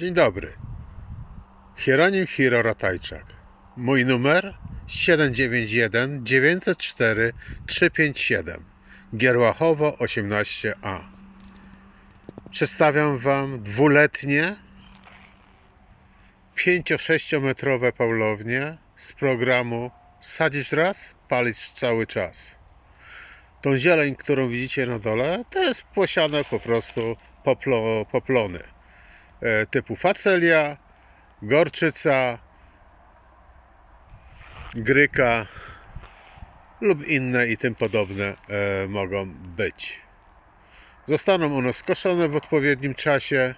Dzień dobry. Hieronim Hiro Ratajczak. Mój numer 791 904 357 Gierłachowo 18a. Przedstawiam Wam dwuletnie 5-6 metrowe paulownie z programu Sadzić raz, palić cały czas. Tą zieleń, którą widzicie na dole, to jest posiane po prostu poplo, poplony typu facelia, gorczyca, gryka lub inne i tym podobne e, mogą być. Zostaną one skoszone w odpowiednim czasie,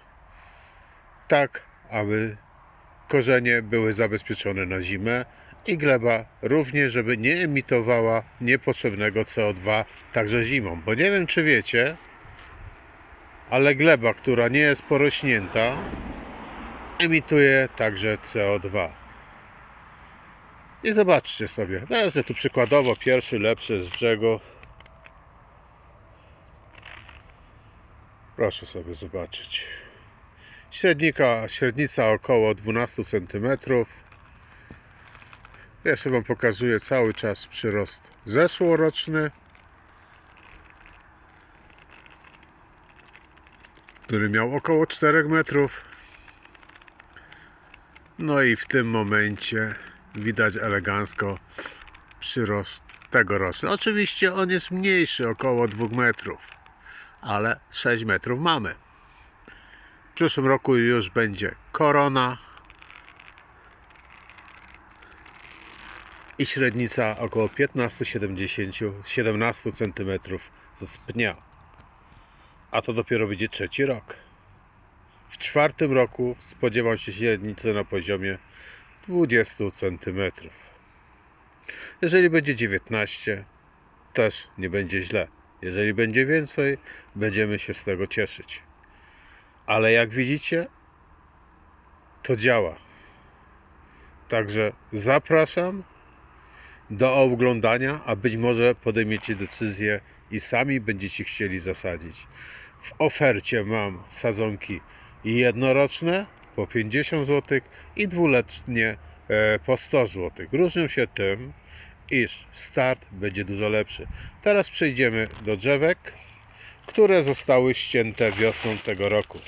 tak aby korzenie były zabezpieczone na zimę i gleba również, żeby nie emitowała niepotrzebnego CO2 także zimą. Bo nie wiem, czy wiecie, ale gleba, która nie jest porośnięta, emituje także CO2. I zobaczcie sobie, wezmę tu przykładowo pierwszy lepszy z brzegu. Proszę sobie zobaczyć. Średnika, średnica około 12 cm. Jeszcze Wam pokazuję cały czas przyrost zeszłoroczny. Który miał około 4 metrów. No i w tym momencie widać elegancko przyrost tegoroczny. Oczywiście on jest mniejszy, około 2 metrów, ale 6 metrów mamy. W przyszłym roku już będzie korona i średnica około 15-17 cm z pnia a to dopiero będzie trzeci rok. W czwartym roku spodziewam się średnicy na poziomie 20 cm. Jeżeli będzie 19, też nie będzie źle. Jeżeli będzie więcej, będziemy się z tego cieszyć. Ale jak widzicie, to działa. Także zapraszam do oglądania, a być może podejmiecie decyzję i sami będziecie chcieli zasadzić. W ofercie mam sadzonki jednoroczne po 50 zł i dwuletnie e, po 100 zł. Różnią się tym, iż start będzie dużo lepszy. Teraz przejdziemy do drzewek, które zostały ścięte wiosną tego roku.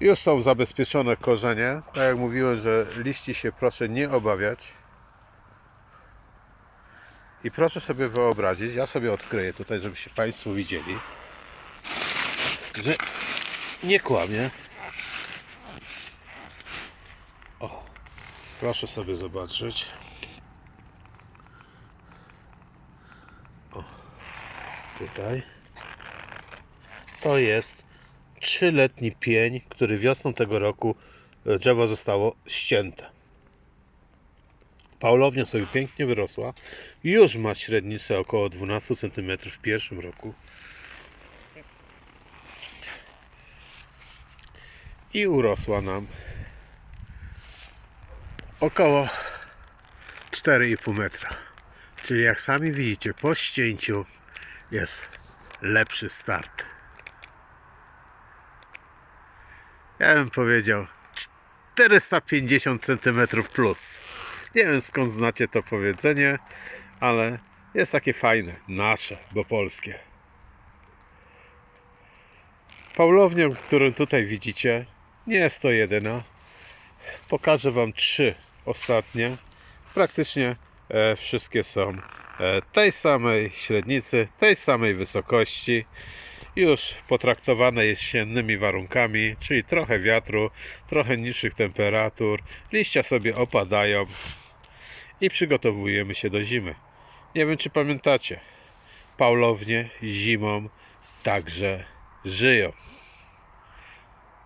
Już są zabezpieczone korzenie. Tak jak mówiłem, że liści się proszę nie obawiać. I proszę sobie wyobrazić, ja sobie odkryję tutaj, żebyście Państwo widzieli, że nie kłamie. O, proszę sobie zobaczyć. O, tutaj. To jest trzyletni pień, który wiosną tego roku e, drzewo zostało ścięte. Paulownia sobie pięknie wyrosła. Już ma średnicę około 12 cm w pierwszym roku. I urosła nam około 4,5 metra. Czyli jak sami widzicie, po ścięciu jest lepszy start. Ja bym powiedział 450 cm plus. Nie wiem skąd znacie to powiedzenie, ale jest takie fajne, nasze, bo polskie. Paulownią, którą tutaj widzicie, nie jest to jedyna. Pokażę Wam trzy ostatnie. Praktycznie e, wszystkie są e, tej samej średnicy, tej samej wysokości. Już potraktowane jesiennymi warunkami, czyli trochę wiatru, trochę niższych temperatur. Liścia sobie opadają, i przygotowujemy się do zimy. Nie wiem, czy pamiętacie, paulownie zimą także żyją.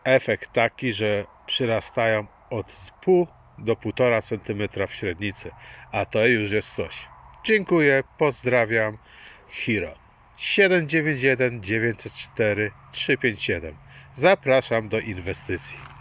Efekt taki, że przyrastają od pół do 1,5 cm w średnicy, a to już jest coś. Dziękuję, pozdrawiam. Hiro 791 904 357. Zapraszam do inwestycji.